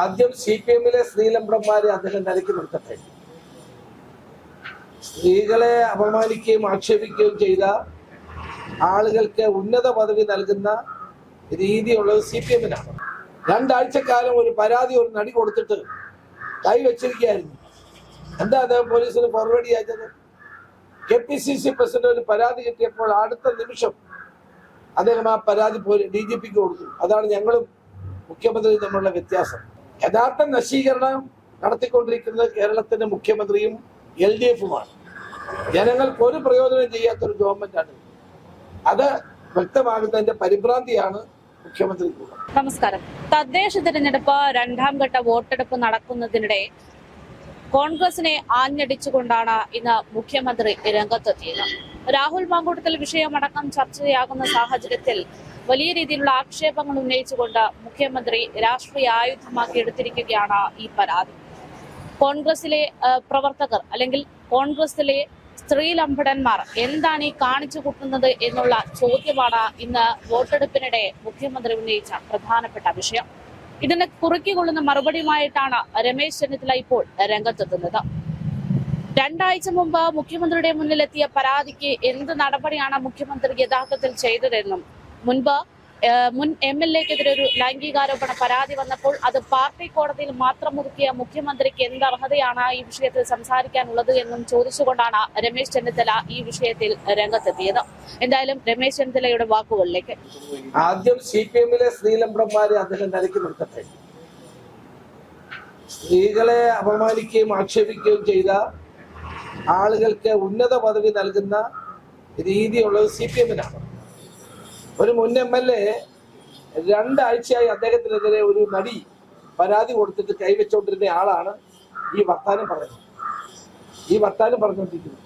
ആദ്യം C P എമ്മിലെ സ്ത്രീലംബടന്മാരെ അദ്ദേഹം നിലയ്ക്ക് നിർത്തട്ടെ. സ്ത്രീകളെ അപമാനിക്കുകയും ആക്ഷേപിക്കുകയും ചെയ്ത ആളുകൾക്ക് ഉന്നത പദവി നൽകുന്ന രീതിയുള്ളത് സി പി എമ്മിനാണ് രണ്ടാഴ്ചക്കാലം ഒരു പരാതി ഒരു നടി കൊടുത്തിട്ട് കൈവച്ചിരിക്കുകയായിരുന്നു എന്താ അദ്ദേഹം പോലീസിന് ഫോർവേഡ് ചെയ്യാത്തത് K P C C president ഒരു പരാതി കിട്ടിയപ്പോൾ അടുത്ത നിമിഷം അദ്ദേഹം ആ പരാതി ഡി ജി പിക്ക് കൊടുത്തു. അതാണ് ഞങ്ങളും മുഖ്യമന്ത്രിയും തമ്മിലുള്ള വ്യത്യാസം. യഥാർത്ഥ നശീകരണം നടത്തിക്കൊണ്ടിരിക്കുന്നത് കേരളത്തിന്റെ മുഖ്യമന്ത്രിയും എൽ ഡി എഫുമാണ്. ജനങ്ങൾക്ക് ഒരു പ്രയോജനം ചെയ്യാത്തൊരു ഗവൺമെന്റാണ് അത് വ്യക്തമാകുന്നതിന്റെ പരിഭ്രാന്തിയാണ് മുഖ്യമന്ത്രി നമസ്കാരം. തദ്ദേശ തിരഞ്ഞെടുപ്പ് രണ്ടാം ഘട്ട വോട്ടെടുപ്പ് നടക്കുന്നതിനിടെ കോൺഗ്രസിനെ ആഞ്ഞടിച്ചുകൊണ്ടാണ് ഇന്ന് മുഖ്യമന്ത്രി രംഗത്തെത്തിയത്. രാഹുൽ മാങ്കൂട്ടത്തിൽ വിഷയമടക്കം ചർച്ചയാകുന്ന സാഹചര്യത്തിൽ വലിയ രീതിയിലുള്ള ആക്ഷേപങ്ങൾ ഉന്നയിച്ചുകൊണ്ട് മുഖ്യമന്ത്രി രാഷ്ട്രീയ ആയുധമാക്കി എടുത്തിരിക്കുകയാണ് ഈ പരാതി. കോൺഗ്രസിലെ പ്രവർത്തകർ അല്ലെങ്കിൽ കോൺഗ്രസിലെ സ്ത്രീ ലംബടന്മാർ എന്താണ് ഈ കാണിച്ചു കൂട്ടുന്നത് എന്നുള്ള ചോദ്യമാണ് ഇന്ന് വോട്ടെടുപ്പിനിടെ മുഖ്യമന്ത്രി ഉന്നയിച്ച പ്രധാനപ്പെട്ട വിഷയം. ഇതിനെ കുറുക്കിക്കൊള്ളുന്ന മറുപടിയുമായിട്ടാണ് രമേശ് ചെന്നിത്തല ഇപ്പോൾ രംഗത്തെത്തുന്നത്. രണ്ടാഴ്ച മുമ്പ് മുഖ്യമന്ത്രിയുടെ മുന്നിലെത്തിയ പരാതിക്ക് എന്ത് നടപടിയാണ് മുഖ്യമന്ത്രി യഥാർത്ഥത്തിൽ ചെയ്തതെന്നും മുൻപ് മുൻ എം എൽ എക്കെതിരെ ഒരു ലൈംഗികാരോപണ പരാതി വന്നപ്പോൾ അത് പാർട്ടി കോടതിയിൽ മാത്രം ഒതുക്കിയ മുഖ്യമന്ത്രിക്ക് എന്ത് അർഹതയാണ് ഈ വിഷയത്തിൽ സംസാരിക്കാനുള്ളത് എന്നും ചോദിച്ചുകൊണ്ടാണ് രമേശ് ചെന്നിത്തല ഈ വിഷയത്തിൽ രംഗത്തെത്തിയത്. എന്തായാലും രമേശ് ചെന്നിത്തലയുടെ വാക്കുകളിലേക്ക്. ആദ്യം സി പി എമ്മിലെ സ്ത്രീലംബടന്മാരെ അദ്ദേഹം നിലയ്ക്ക് നിർത്തട്ടെ. സ്ത്രീകളെ അപമാനിക്കുകയും ആക്ഷേപിക്കുകയും ചെയ്ത ആളുകൾക്ക് ഉന്നത പദവി നൽകുന്ന രീതിയുള്ളത് സി പി എമ്മിനാണ്. ഒരു മുൻ എം എൽ എ രണ്ടാഴ്ചയായി അദ്ദേഹത്തിനെതിരെ ഒരു നടി പരാതി കൊടുത്തിട്ട് കൈവച്ചുകൊണ്ടിരുന്ന ആളാണ് ഈ വർത്താനം പറയുന്നത് ഈ വർത്താനം പറഞ്ഞുകൊണ്ടിരിക്കുന്നത്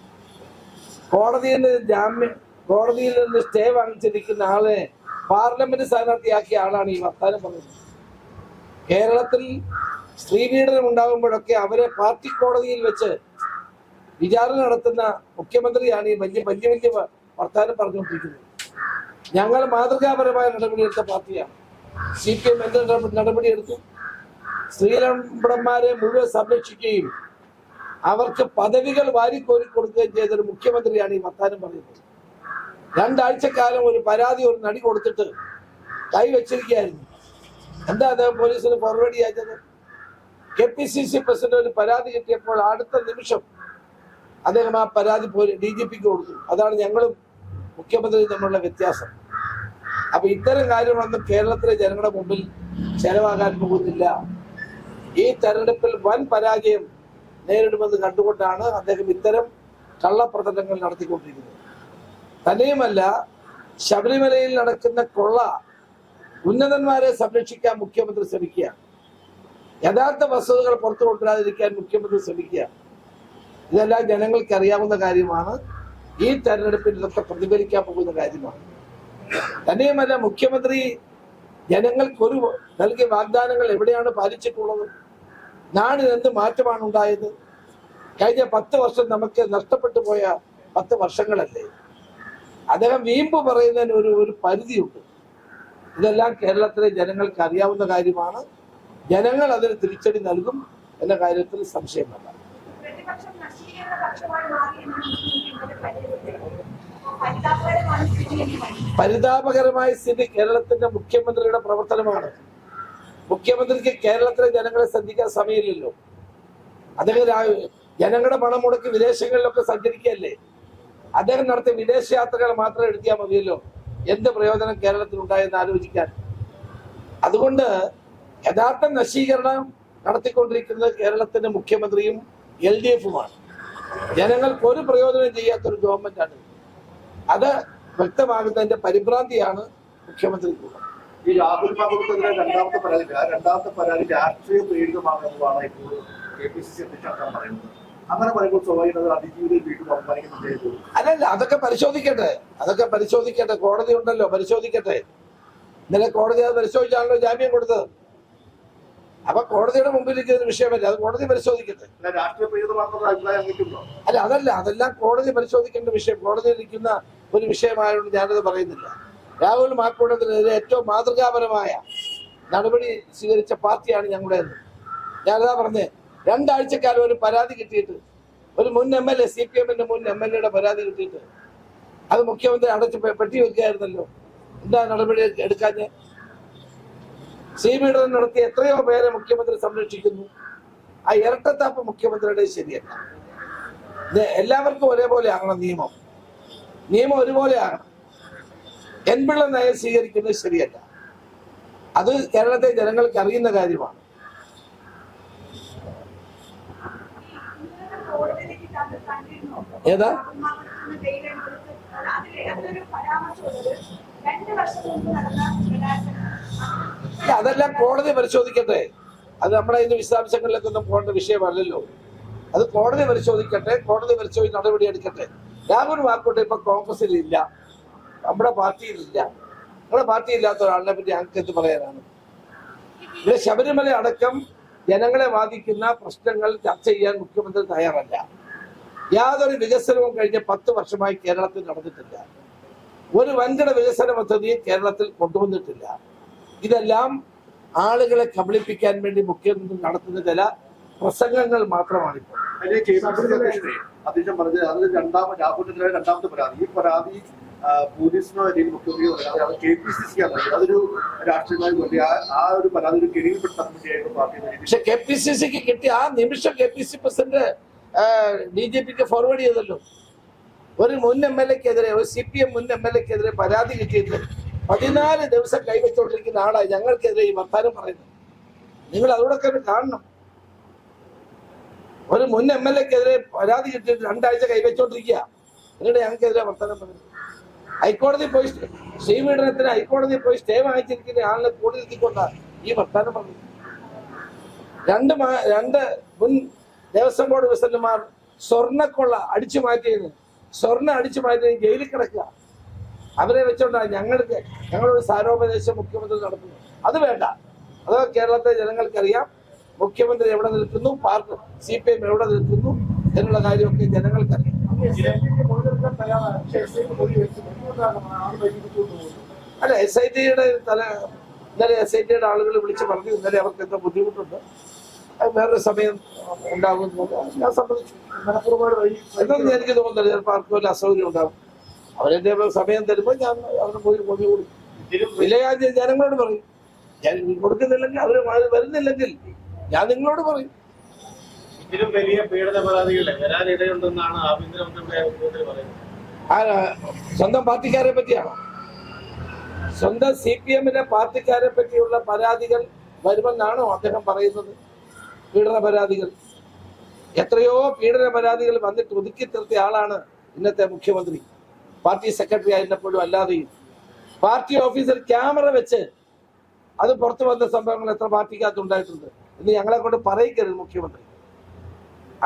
കോടതിയിൽ നിന്ന് ജാമ്യം കോടതിയിൽ നിന്ന് സ്റ്റേ വാങ്ങിച്ചിരിക്കുന്ന ആളെ പാർലമെന്റ് സ്ഥാനാർത്ഥിയാക്കിയ ആളാണ് ഈ വർത്താനം പറഞ്ഞത്. കേരളത്തിൽ സ്ത്രീ പീഡനം ഉണ്ടാകുമ്പോഴൊക്കെ അവരെ പാർട്ടി കോടതിയിൽ വെച്ച് വിചാരണ നടത്തുന്ന മുഖ്യമന്ത്രിയാണ് ഈ വലിയ വലിയ വലിയ വർത്താനം പറഞ്ഞുകൊണ്ടിരിക്കുന്നത് ഞങ്ങൾ മാതൃകാപരമായ നടപടിയെടുത്ത പാർട്ടിയാണ്. സി പി എം എന്ത് നടപടി നടപടിയെടുത്തു സ്ത്രീലംബടന്മാരെ മുഴുവൻ സംരക്ഷിക്കുകയും അവർക്ക് പദവികൾ വാരിക്കോരി കൊടുക്കുകയും ചെയ്തൊരു മുഖ്യമന്ത്രിയാണ് ഈ വർത്താനം പറയുന്നത്. രണ്ടാഴ്ചക്കാലം ഒരു പരാതി ഒരു നടി കൊടുത്തിട്ട് കൈവച്ചിരിക്കുകയായിരുന്നു എന്താ അദ്ദേഹം പോലീസിന് ഫോർവേഡ് ചെയ്യാത്തത് K P C C president ഒരു പരാതി കിട്ടിയപ്പോൾ അടുത്ത നിമിഷം അദ്ദേഹം ആ പരാതി ഡി ജി പിക്ക് കൊടുത്തു. അതാണ് ഞങ്ങളും മുഖ്യമന്ത്രി തമ്മിലുള്ള വ്യത്യാസം. അപ്പൊ ഇത്തരം കാര്യങ്ങളൊന്നും കേരളത്തിലെ ജനങ്ങളുടെ മുമ്പിൽ ചെലവാകാൻ പോകുന്നില്ല. ഈ തെരഞ്ഞെടുപ്പിൽ വൻ പരാജയം നേരിടുമെന്ന് കണ്ടുകൊണ്ടാണ് അദ്ദേഹം ഇത്തരം കള്ളപ്രചരണങ്ങൾ നടത്തിക്കൊണ്ടിരിക്കുന്നത്. തന്നെയുമല്ല ശബരിമലയിൽ നടക്കുന്ന കൊള്ള ഉന്നതന്മാരെ സംരക്ഷിക്കാൻ മുഖ്യമന്ത്രി ശ്രമിക്കുകയാണ്. യഥാർത്ഥ വസ്തുതകൾ പുറത്തു കൊണ്ടുവരാതിരിക്കാൻ മുഖ്യമന്ത്രി ശ്രമിക്കുക ഇതെല്ലാം ജനങ്ങൾക്ക് അറിയാവുന്ന കാര്യമാണ്. ഈ തെരഞ്ഞെടുപ്പിൽ ഇതൊക്കെ പ്രതിഫലിക്കാൻ പോകുന്ന കാര്യമാണ്. തന്നെയുമല്ല മുഖ്യമന്ത്രി ജനങ്ങൾക്ക് ഒരു നൽകിയ വാഗ്ദാനങ്ങൾ എവിടെയാണ് പാലിച്ചിട്ടുള്ളത്? നാടിന് എന്ത് മാറ്റമാണ് ഉണ്ടായത്? കഴിഞ്ഞ പത്ത് വർഷം നമുക്ക് നഷ്ടപ്പെട്ടു പോയ പത്ത് വർഷങ്ങളല്ലേ? അദ്ദേഹം വീമ്പ് പറയുന്നതിന് ഒരു ഒരു പരിധിയുണ്ട്. ഇതെല്ലാം കേരളത്തിലെ ജനങ്ങൾക്ക് അറിയാവുന്ന കാര്യമാണ്. ജനങ്ങൾ അതിന് തിരിച്ചടി നൽകും എന്ന കാര്യത്തിൽ സംശയമല്ല. പരിതാപകരമായ സ്ഥിതി കേരളത്തിന്റെ മുഖ്യമന്ത്രിയുടെ പ്രവർത്തനമാണ്. മുഖ്യമന്ത്രിക്ക് കേരളത്തിലെ ജനങ്ങളെ ശ്രദ്ധിക്കാൻ സമയമില്ലല്ലോ. അദ്ദേഹം ജനങ്ങളുടെ പണം മുടക്കി വിദേശങ്ങളിലൊക്കെ സഞ്ചരിക്കുകയല്ലേ? അദ്ദേഹം നടത്തിയ വിദേശയാത്രകൾ മാത്രം എടുത്തിയാൽ മതിയല്ലോ. എന്ത് പ്രയോജനം കേരളത്തിൽ ഉണ്ടായെന്ന് ആലോചിക്കാൻ? അതുകൊണ്ട് യഥാർത്ഥ നശീകരണം നടത്തിക്കൊണ്ടിരിക്കുന്നത് കേരളത്തിന്റെ മുഖ്യമന്ത്രിയും എൽ ഡി എഫുമാണ്. ജനങ്ങൾക്ക് ഒരു പ്രയോജനം ചെയ്യാത്തൊരു ഗവൺമെന്റാണ് അത് വ്യക്തമാകുന്നതിന്റെ പരിഭ്രാന്തിയാണ് മുഖ്യമന്ത്രിക്കുള്ളത് ഈ രാഹുൽ ബാബുക്കെതിരെ രണ്ടാമത്തെ പരാതി ആ രണ്ടാമത്തെ പരാതി രാഷ്ട്രീയ പ്രേരിതമാണെന്നതാണ് ഇപ്പോൾ കെ പി സി സി അധ്യക്ഷൻ പറയുന്നത്. അങ്ങനെ പറയുമ്പോൾ സ്വാഭാവികത അതിജീവിതം വീണ്ടും അപമാനിക്കുന്നുണ്ട് അല്ലല്ല അതൊക്കെ പരിശോധിക്കട്ടെ. അതൊക്കെ പരിശോധിക്കട്ടെ. കോടതി ഉണ്ടല്ലോ പരിശോധിക്കട്ടെ. ഇന്നലെ കോടതി അത് പരിശോധിച്ചാണല്ലോ ജാമ്യം കൊടുത്തത്. അപ്പൊ കോടതിയുടെ മുമ്പിൽ ഇരിക്കുന്ന വിഷയമല്ല? അത് കോടതി പരിശോധിക്കട്ടെ. അല്ല അതല്ല അതെല്ലാം കോടതി പരിശോധിക്കേണ്ട വിഷയം. കോടതിയിൽ ഇരിക്കുന്ന ഒരു വിഷയമായതുകൊണ്ട് ഞാനത് പറയുന്നില്ല. രാഹുൽ മാക്കൂട്ടത്തിനെതിരെ ഏറ്റവും മാതൃകാപരമായ നടപടി സ്വീകരിച്ച പാർട്ടിയാണ് ഞങ്ങളുടെ ഞാനതാ പറഞ്ഞത് രണ്ടാഴ്ചക്കാലം ഒരു പരാതി കിട്ടിയിട്ട് ഒരു മുൻ M L A C P എമ്മിന്റെ മുൻ എം എൽ എയുടെ പരാതി കിട്ടിയിട്ട് അത് മുഖ്യമന്ത്രി അടച്ച് പെട്ടി വെക്കുകയായിരുന്നല്ലോ എന്താ നടപടി എടുക്കാഞ്ഞ് സി ബിയുടെ നടത്തി എത്രയോ പേരെ മുഖ്യമന്ത്രി സംരക്ഷിക്കുന്നു. ആ ഇരട്ടത്താപ്പ് മുഖ്യമന്ത്രിയുടെ ശരിയല്ല. എല്ലാവർക്കും ഒരേപോലെ ആകണം നിയമം. നിയമം ഒരുപോലെയാണ്. എൻപിള്ള നയം സ്വീകരിക്കുന്നത് ശരിയല്ല. അത് കേരളത്തെ ജനങ്ങൾക്ക് അറിയുന്ന കാര്യമാണ്? ഏതാ? അതെല്ലാം കോടതി പരിശോധിക്കട്ടെ. അത് നമ്മുടെ ഇതിന്റെ വിശദാംശങ്ങളിലേക്കൊന്നും പോകേണ്ട വിഷയമല്ലല്ലോ. അത് കോടതി പരിശോധിക്കട്ടെ കോടതി പരിശോധിച്ച് നടപടി രാഹുൽ വാക്കോട്ടെ ഇപ്പൊ കോൺഗ്രസിൽ ഇല്ല നമ്മുടെ പാർട്ടിയിലില്ല. നമ്മുടെ പാർട്ടി ഇല്ലാത്ത ഒരാളിനെ പറ്റി ഞങ്ങൾക്ക് എന്ത് പറയാനാണ്? ഇവിടെ ശബരിമല അടക്കം ജനങ്ങളെ ബാധിക്കുന്ന പ്രശ്നങ്ങൾ ചർച്ച ചെയ്യാൻ മുഖ്യമന്ത്രി തയ്യാറല്ല. യാതൊരു വികസനവും കഴിഞ്ഞ പത്ത് വർഷമായി കേരളത്തിൽ നടന്നിട്ടില്ല. ഒരു വൻകിട വികസന പദ്ധതിയും കേരളത്തിൽ കൊണ്ടുവന്നിട്ടില്ല. ഇതെല്ലാം ആളുകളെ കബളിപ്പിക്കാൻ വേണ്ടി മുഖ്യമന്ത്രി നടത്തുന്ന ചില പ്രസംഗങ്ങൾ മാത്രമാണിപ്പോൾ. അധ്യക്ഷനെ അദ്ദേഹം പറഞ്ഞത് അത് രണ്ടാമത് രാഹുലിനെതിരായ രണ്ടാമത്തെ പരാതി. ഈ പരാതി പോലീസിനോ അല്ലെങ്കിൽ മുഖ്യമന്ത്രിയോ അത് കെ പി സി സി ആണ്. അതൊരു രാഷ്ട്രീയമായി വേണ്ടി ആ- ഒരു പരാതി ഒരു പാർട്ടി രീതിയിൽ. പക്ഷെ കെ പി സി സിക്ക് കിട്ടിയ ആ നിമിഷം K P C president D J പിക്ക് ഫോർവേഡ് ചെയ്തല്ലോ. ഒരു മുൻ എം എൽ എക്കെതിരെ ഒരു സി പി എം മുൻ എം എൽ എക്കെതിരെ പരാതി കിട്ടിയിട്ട് പതിനാല് ദിവസം കൈവച്ചുകൊണ്ടിരിക്കുന്ന ആളാണ് ഞങ്ങൾക്കെതിരെ ഈ വർത്താനം പറയുന്നത്. നിങ്ങൾ അതോടൊക്കെ കാണണം. ഒരു മുൻ എം എൽ എക്കെതിരെ പരാതി കിട്ടിയിട്ട് രണ്ടാഴ്ച കൈവച്ചോണ്ടിരിക്കുക എന്നിട്ട് ഞങ്ങൾക്കെതിരെ വർത്താനം പറഞ്ഞു ഹൈക്കോടതി പോയി ശ്രീപീഡനത്തിന് ഹൈക്കോടതി പോയി സ്റ്റേ വാങ്ങിച്ചിരിക്കുന്ന ആളിനെ കൂടി നിർത്തിക്കൊണ്ടാണ് ഈ വർത്താനം പറഞ്ഞു രണ്ട് രണ്ട് മുൻ ദേവസ്വം ബോർഡ് പ്രസിഡന്റുമാർ സ്വർണക്കൊള്ള അടിച്ചു മാറ്റിയത് സ്വർണ അടിച്ചു മാറ്റിയത് ജയിലിൽ കിടക്കുക. അവരെ വെച്ചോണ്ടാണ് ഞങ്ങൾക്ക് ഞങ്ങളൊരു സാരോപദേശം മുഖ്യമന്ത്രി നടത്തുന്നത്. അത് വേണ്ട. അത് കേരളത്തെ ജനങ്ങൾക്കറിയാം. മുഖ്യമന്ത്രി എവിടെ നിൽക്കുന്നു? പാർട്ടി സി പി എം എവിടെ നിൽക്കുന്നു? എന്നുള്ള കാര്യമൊക്കെ ജനങ്ങൾക്കറിയാം. അല്ല എസ് ഐ ടിയുടെ തല ഇന്നലെ എസ് ഐ ടിയുടെ ആളുകൾ വിളിച്ച് പറഞ്ഞു ഇന്നലെ അവർക്ക് എന്തോ ബുദ്ധിമുട്ടുണ്ട്. അത് വേറൊരു സമയം ഉണ്ടാകും ഞാൻ സമ്മതിച്ചു. എന്നൊന്നും എനിക്ക് തോന്നുന്നില്ല ചിലപ്പോൾ ആർക്കും ഒരു അസൗകര്യം ഉണ്ടാകും. അവരെന്റെ സമയം തരുമ്പോൾ ഞാൻ അവരുടെ പോയി മൊഴി കൊടുക്കും. ഇല്ല ഞാൻ ജനങ്ങളോട് പറയും. ഞാൻ കൊടുക്കുന്നില്ലെങ്കിൽ അവർ വരുന്നില്ലെങ്കിൽ ഞാൻ നിങ്ങളോട് പറയും. ഇതിലും വലിയ പീഡന പരാതികളെ വരാനിടയുണ്ടെന്നാണ് ആഭ്യന്തരമന്ത്രിയുടെ റിപ്പോർട്ടിൽ പറയുന്നത്. ആരാ? സ്വന്തം പാർട്ടിക്കാരെ പറ്റിയാണോ? സ്വന്തം സി പി എമ്മിന്റെ പാർട്ടിക്കാരെ പറ്റിയുള്ള പരാതികൾ വരുമെന്നാണോ അദ്ദേഹം പറയുന്നത്? പീഡന പരാതികൾ എത്രയോ പീഡന പരാതികൾ വന്നിട്ട് ഒതുക്കി തീർത്തിയ ആളാണ് ഇന്നത്തെ മുഖ്യമന്ത്രി. പാർട്ടി സെക്രട്ടറി ആയിരുന്നപ്പോഴും അല്ലാതെയും. പാർട്ടി ഓഫീസിൽ ക്യാമറ വെച്ച് അത് പുറത്തു വന്ന സംഭവങ്ങൾ എത്ര പാർട്ടിക്കകത്ത് ഉണ്ടായിട്ടുണ്ട്? എന്ന് ഞങ്ങളെ കൊണ്ട് പറയിക്കരുത് മുഖ്യമന്ത്രി.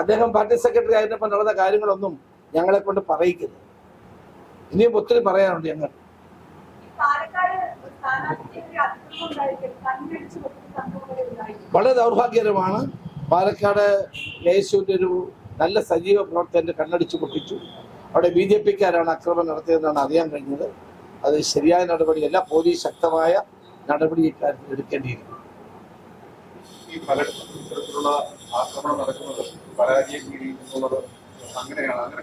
അദ്ദേഹം പാർട്ടി സെക്രട്ടറി ആയിരുന്നപ്പോൾ നടന്ന കാര്യങ്ങളൊന്നും ഞങ്ങളെ കൊണ്ട് പറയിക്കരുത്. ഇനിയും ഒത്തിരി പറയാനുണ്ട് ഞങ്ങൾ. വളരെ ദൗർഭാഗ്യകരമാണ്. പാലക്കാട് യേശുവിന്റെ ഒരു നല്ല സജീവ പ്രവർത്തകന്റെ കണ്ണടിച്ചു പൊട്ടിച്ചു. അവിടെ ബി ജെ പിക്കാരാണ് ആക്രമണം നടത്തിയതെന്നാണ് അറിയാൻ കഴിഞ്ഞത്. അത് ശരിയായ നടപടിയല്ല പോലീസ് ശക്തമായ നടപടി ഇക്കാര്യത്തിൽ എടുക്കേണ്ടിയിരിക്കുന്നു. ഈ പല ഇത്തരത്തിലുള്ള ആക്രമണം നടക്കുന്നത് പരാജയം എന്നുള്ളത് അങ്ങനെയാണ്. അങ്ങനെ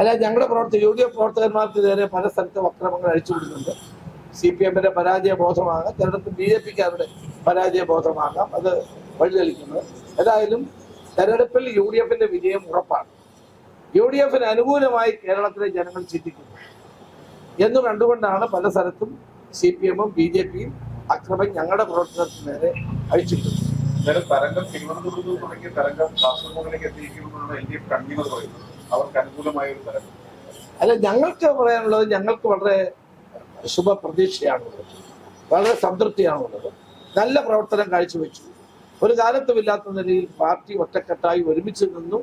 അല്ല ഞങ്ങളുടെ പ്രവർത്തകർ യു ഡി എഫ് പ്രവർത്തകന്മാർക്ക് നേരെ പല സ്ഥലത്തും അക്രമങ്ങൾ അഴിച്ചുവിടുന്നുണ്ട് സി പി എമ്മിന്റെ പരാജയ ബോധമാകാം തെരഞ്ഞെടുപ്പ് ബി ജെ പിക്ക് അവരുടെ പരാജയ ബോധമാകാം അത് വഴിതെളിക്കുന്നത്. ഏതായാലും തെരഞ്ഞെടുപ്പിൽ യു ഡി എഫിന്റെ വിജയം ഉറപ്പാണ്. യു ഡി എഫിന് അനുകൂലമായി കേരളത്തിലെ ജനങ്ങൾ ചിന്തിക്കുന്നു. എന്ന് കണ്ടുകൊണ്ടാണ് പല സ്ഥലത്തും സി പി എമ്മും ബി ജെ പിയും അക്രമം ഞങ്ങളുടെ പ്രവർത്തനത്തിന് നേരെ അഴിച്ചിട്ടുള്ളത്. അന്നേരം തരംഗം തിരുവനന്തപുരത്ത് നിന്ന് തുടങ്ങിയ തരംഗം കാസർഗോഡിലേക്ക് എത്തിയിരിക്കുമെന്നാണ് എൽ ഡി എഫ് കൺവീനർ പറയുന്നത്. അവർക്ക് അനുകൂലമായ ഒരു തരംഗം അല്ല ഞങ്ങൾക്ക് പറയാനുള്ളത് ഞങ്ങൾക്ക് വളരെ ശുഭ പ്രതീക്ഷയാണുള്ളത് വളരെ സംതൃപ്തിയാണുള്ളത്. നല്ല പ്രവർത്തനം കാഴ്ചവെച്ചു. ഒരു കാലത്തുമില്ലാത്ത നിലയിൽ പാർട്ടി ഒറ്റക്കെട്ടായി ഒരുമിച്ച് നിന്നു.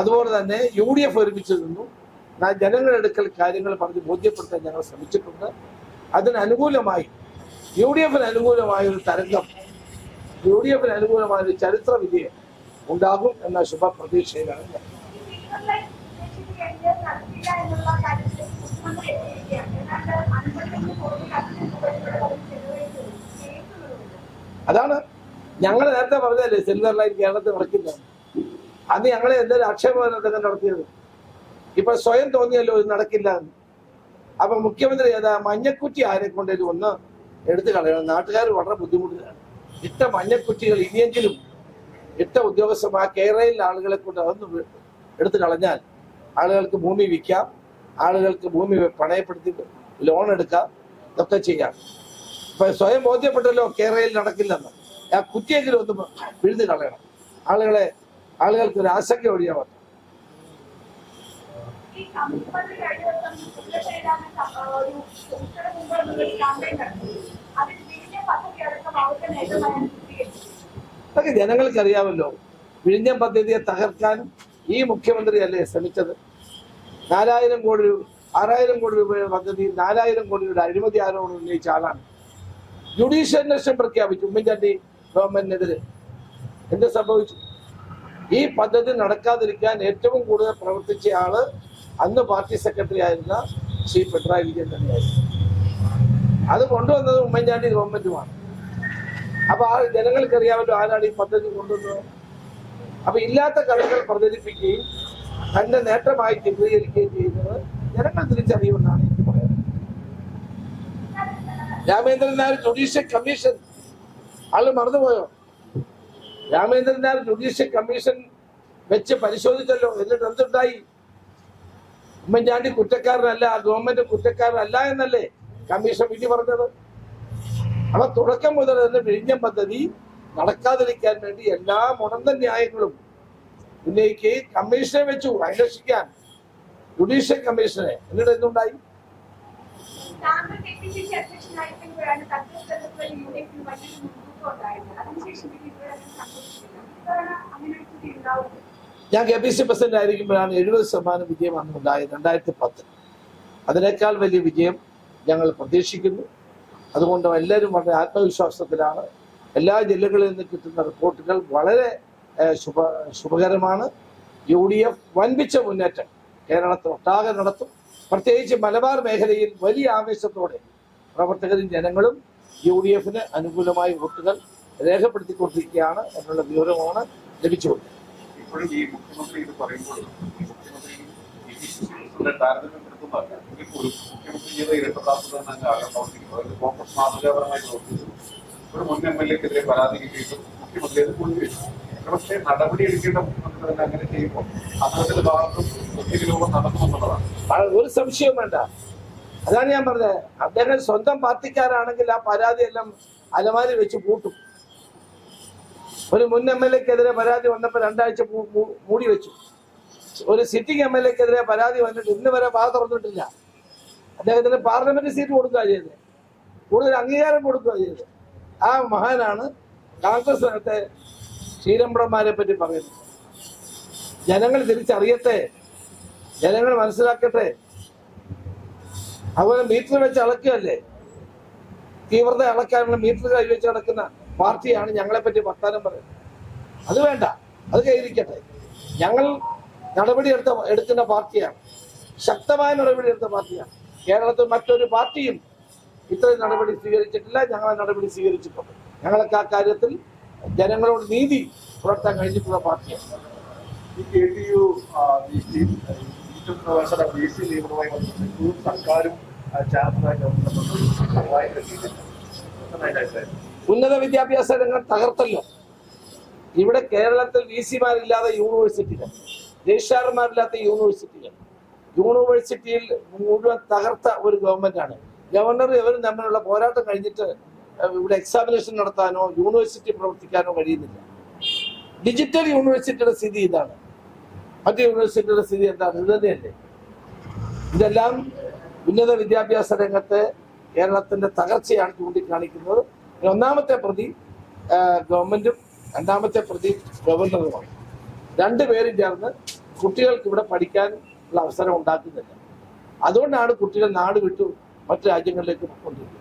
അതുപോലെ തന്നെ യു ഡി എഫ് ഒരുമിച്ച് നിന്നു. ജനങ്ങളുടെ അടുക്കൽ കാര്യങ്ങൾ പറഞ്ഞ് ബോധ്യപ്പെടുത്താൻ ഞങ്ങൾ ശ്രമിച്ചിട്ടുണ്ട്. അതിനനുകൂലമായി യു ഡി എഫിന് അനുകൂലമായ ഒരു തരംഗം യു ഡി എഫിന് അനുകൂലമായ ഒരു ചരിത്ര വിജയം ഉണ്ടാകും എന്ന ശുഭ പ്രതീക്ഷയിലാണ് ഞാൻ. അതാണ് ഞങ്ങൾ നേരത്തെ പറഞ്ഞതല്ലേ സിൽവർ ലൈൻ കേരളത്തിൽ നടക്കില്ല. അന്ന് ഞങ്ങളെ എന്തൊരു ആക്ഷേപമാണ് അദ്ദേഹം നടത്തിയത്? ഇപ്പൊ സ്വയം തോന്നിയല്ലോ ഇത് നടക്കില്ല എന്ന്. അപ്പൊ മുഖ്യമന്ത്രി ഏതാ മഞ്ഞക്കുറ്റി ആരെ കൊണ്ടേലും ഒന്ന് എടുത്തു കളയണം? നാട്ടുകാർ വളരെ ബുദ്ധിമുട്ടിലാണ്. ഇട്ട മഞ്ഞക്കുറ്റികൾ ഇനിയെങ്കിലും ഇട്ട ഉദ്യോഗസ്ഥന്മാർ കേരളയിലെ ആളുകളെ കൊണ്ട് അതൊന്ന് എടുത്തു കളഞ്ഞാൽ ആളുകൾക്ക് ഭൂമി വിൽക്കാം ആളുകൾക്ക് ഭൂമി പണയപ്പെടുത്തി ലോൺ എടുക്കാം ഇതൊക്കെ ചെയ്യാം. ഇപ്പൊ സ്വയം ബോധ്യപ്പെട്ടല്ലോ കേരളയിൽ നടക്കില്ലെന്ന്. ആ കുറ്റിയെങ്കിലും ഒന്ന് വിഴുതു കളയണം. ആളുകളെ ആളുകൾക്ക് ഒരു ആശങ്ക ഒഴിയാൻ ഈ കമ്പനി കഴിഞ്ഞ ക്യാമ്പയിൻ നടത്തി അതിൽ വിഴിഞ്ഞ പദ്ധതി അടക്കം അവരുടെ നേതൃത്വം ചിത്രീകരിച്ചു അതൊക്കെ ജനങ്ങൾക്ക് അറിയാമല്ലോ വിഴിഞ്ഞം പദ്ധതിയെ തകർക്കാൻ ഈ മുഖ്യമന്ത്രിയല്ലേ ശ്രമിച്ചത്. നാലായിരം കോടി രൂപ ആറായിരം കോടി രൂപയുടെ പദ്ധതി നാലായിരം കോടിയുടെ അഴിമതി ആരോപണം ഉന്നയിച്ച ആളാണ്. ജുഡീഷ്യൽ അന്വേഷണം പ്രഖ്യാപിച്ചു ഉമ്മൻചാണ്ടി ഗവൺമെന്റിനെതിരെ. എന്ത് സംഭവിച്ചു? ഈ പദ്ധതി നടക്കാതിരിക്കാൻ ഏറ്റവും കൂടുതൽ പ്രവർത്തിച്ച ആൾ അന്ന് പാർട്ടി സെക്രട്ടറി ആയിരുന്ന ശ്രീ പിണറായി വിജയൻ തന്നെയായിരുന്നു. അത് കൊണ്ടുവന്നത് ഉമ്മൻചാണ്ടി ഗവൺമെന്റുമാണ്. അപ്പൊ ആ ജനങ്ങൾക്ക് അറിയാമല്ലോ ആരാണ് ഈ പദ്ധതി കൊണ്ടുവന്നത്. അപ്പൊ ഇല്ലാത്ത കഥകൾ പ്രചരിപ്പിക്കുകയും തന്റെ നേട്ടമായി ചിത്രീകരിക്കുകയും ചെയ്യുന്നത് ജനങ്ങൾ തിരിച്ചറിയുമെന്നാണ് എനിക്ക് പറയുന്നത് രാമേന്ദ്രൻ നായർ ജുഡീഷ്യൽ കമ്മീഷൻ. ആൾ മറന്നുപോയോ? രാമേന്ദ്രൻ നായർ ജുഡീഷ്യൽ കമ്മീഷൻ വെച്ച് പരിശോധിച്ചല്ലോ. എന്നിട്ട് എന്തുണ്ടായി? ഉമ്മൻചാണ്ടി കുറ്റക്കാരനല്ല ഗവൺമെന്റ് കുറ്റക്കാരനല്ല എന്നല്ലേ കമ്മീഷൻ വിധി പറഞ്ഞത്? അപ്പൊ തുടക്കം മുതൽ തന്നെ വിഴിഞ്ഞം പദ്ധതി നടക്കാതിരിക്കാൻ വേണ്ടി എല്ലാ മുടന്ത ന്യായങ്ങളും ഉന്നയിക്കുകയും കമ്മീഷനെ വെച്ചു അന്വേഷിക്കാൻ. ജുഡീഷ്യൽ കമ്മീഷനെ. എന്നിട്ട് എന്തുണ്ടായി? ഞാൻ കെ പി സി പ്രസിഡന്റ് ആയിരിക്കുമ്പോഴാണ് എഴുപത് ശതമാനം വിജയം അന്ന് ഉണ്ടായത് രണ്ടായിരത്തി പത്ത്. അതിനേക്കാൾ വലിയ വിജയം ഞങ്ങൾ പ്രതീക്ഷിക്കുന്നു. അതുകൊണ്ട് എല്ലാവരും വളരെ ആത്മവിശ്വാസത്തിലാണ്. എല്ലാ ജില്ലകളിൽ നിന്ന് കിട്ടുന്ന റിപ്പോർട്ടുകൾ വളരെ ശുഭ ശുഭകരമാണ്. യു ഡി എഫ് വൻപിച്ച മുന്നേറ്റം കേരളത്തിൽ ഒട്ടാകെ നടത്തും. പ്രത്യേകിച്ച് മലബാർ മേഖലയിൽ വലിയ ആവേശത്തോടെ പ്രവർത്തകരും ജനങ്ങളും യു ഡി എഫിന് അനുകൂലമായ വോട്ടുകൾ രേഖപ്പെടുത്തിക്കൊണ്ടിരിക്കുകയാണ് എന്നുള്ള വിവരമാണ് ലഭിച്ചുകൊണ്ടത് ഇപ്പോഴും ഈ മുഖ്യമന്ത്രി ഇത് പറയുമ്പോൾ മുഖ്യമന്ത്രി ഈ ഒരു മുഖ്യമന്ത്രി മുൻ തന്നെ അങ്ങനെ ചെയ്യുമ്പോൾ ഒരു സംശയവും വേണ്ട. അതാണ് ഞാൻ പറഞ്ഞത്. അദ്ദേഹം സ്വന്തം പാർട്ടിക്കാരാണെങ്കിൽ ആ പരാതി എല്ലാം അലമാരി വെച്ച് പൂട്ടും. ഒരു മുൻ എം എൽ എക്കെതിരെ പരാതി വന്നപ്പോൾ രണ്ടാഴ്ച മൂടി വെച്ചു. ഒരു സിറ്റിംഗ് എം എൽ എക്കെതിരെ പരാതി വന്നിട്ട് ഇന്ന് വരെ പാത തുറന്നിട്ടില്ല. അദ്ദേഹത്തിന് പാർലമെന്റ് സീറ്റ് കൊടുക്കുക ചെയ്തത്. കൂടുതൽ അംഗീകാരം കൊടുക്കുക ചെയ്തത്. ആ മഹാനാണ് കോൺഗ്രസ് നേരത്തെ ശ്രീരംഭടന്മാരെ പറ്റി പറയുന്നത്. ജനങ്ങൾ തിരിച്ചറിയട്ടെ. ജനങ്ങൾ മനസ്സിലാക്കട്ടെ. അതുപോലെ മീറ്റർ വെച്ച് അളക്കുകയല്ലേ? തീവ്രത അളക്കാനുള്ള മീറ്റർ കൈവച്ച് നടക്കുന്ന പാർട്ടിയാണ് ഞങ്ങളെ പറ്റി വർത്താനം പറയുന്നത്. അത് വേണ്ട. അത് കൈവരിക്കട്ടെ. ഞങ്ങൾ നടപടി എടുത്ത എടുക്കുന്ന പാർട്ടിയാണ്. ശക്തമായ നടപടി എടുത്ത പാർട്ടിയാണ്. കേരളത്തിൽ മറ്റൊരു പാർട്ടിയും ഇത്രയും നടപടി സ്വീകരിച്ചിട്ടില്ല. ഞങ്ങളെ നടപടി സ്വീകരിച്ചിട്ടുണ്ട് ഞങ്ങൾക്ക് ആ കാര്യത്തിൽ ജനങ്ങളോട് നീതി പുലർത്താൻ കഴിഞ്ഞിട്ടുള്ള പാർട്ടിയാണ്. ഈ കെ ടി യു ഡിജിറ്റൽ പ്രവേശന ബി സി നിയമനവുമായി ബന്ധപ്പെട്ട് സർക്കാരും ഉന്നത വിദ്യാഭ്യാസ രംഗം തകർത്തല്ലോ. ഇവിടെ കേരളത്തിൽ വി സിമാരില്ലാതെ യൂണിവേഴ്സിറ്റികൾ. രജിസ്ട്രാർമാരില്ലാത്ത യൂണിവേഴ്സിറ്റികൾ. യൂണിവേഴ്സിറ്റിയിൽ മുഴുവൻ തകർത്ത ഒരു ഗവൺമെന്റാണ്. ഗവർണർ ഇവരും തമ്മിലുള്ള പോരാട്ടം കഴിഞ്ഞിട്ട് ഇവിടെ എക്സാമിനേഷൻ നടത്താനോ യൂണിവേഴ്സിറ്റി പ്രവർത്തിക്കാനോ കഴിയുന്നില്ല. ഡിജിറ്റൽ യൂണിവേഴ്സിറ്റിയുടെ സ്ഥിതി ഇതാണ്. മറ്റു യൂണിവേഴ്സിറ്റിയുടെ സ്ഥിതി എന്താണ്? ഇത് തന്നെയല്ലേ? ഇതെല്ലാം ഉന്നത വിദ്യാഭ്യാസ രംഗത്തെ കേരളത്തിന്റെ തകർച്ചയാണ് ചൂണ്ടിക്കാണിക്കുന്നത്. ഒന്നാമത്തെ പ്രതി ഗവൺമെന്റും രണ്ടാമത്തെ പ്രതി ഗവർണറുമാണ്. രണ്ടുപേരും ചേർന്ന് കുട്ടികൾക്ക് ഇവിടെ പഠിക്കാൻ ഉള്ള അവസരം ഉണ്ടാക്കുന്നില്ല. അതുകൊണ്ടാണ് കുട്ടികൾ നാട് വിട്ടു മറ്റു രാജ്യങ്ങളിലേക്ക് കൊണ്ടിരിക്കുന്നത്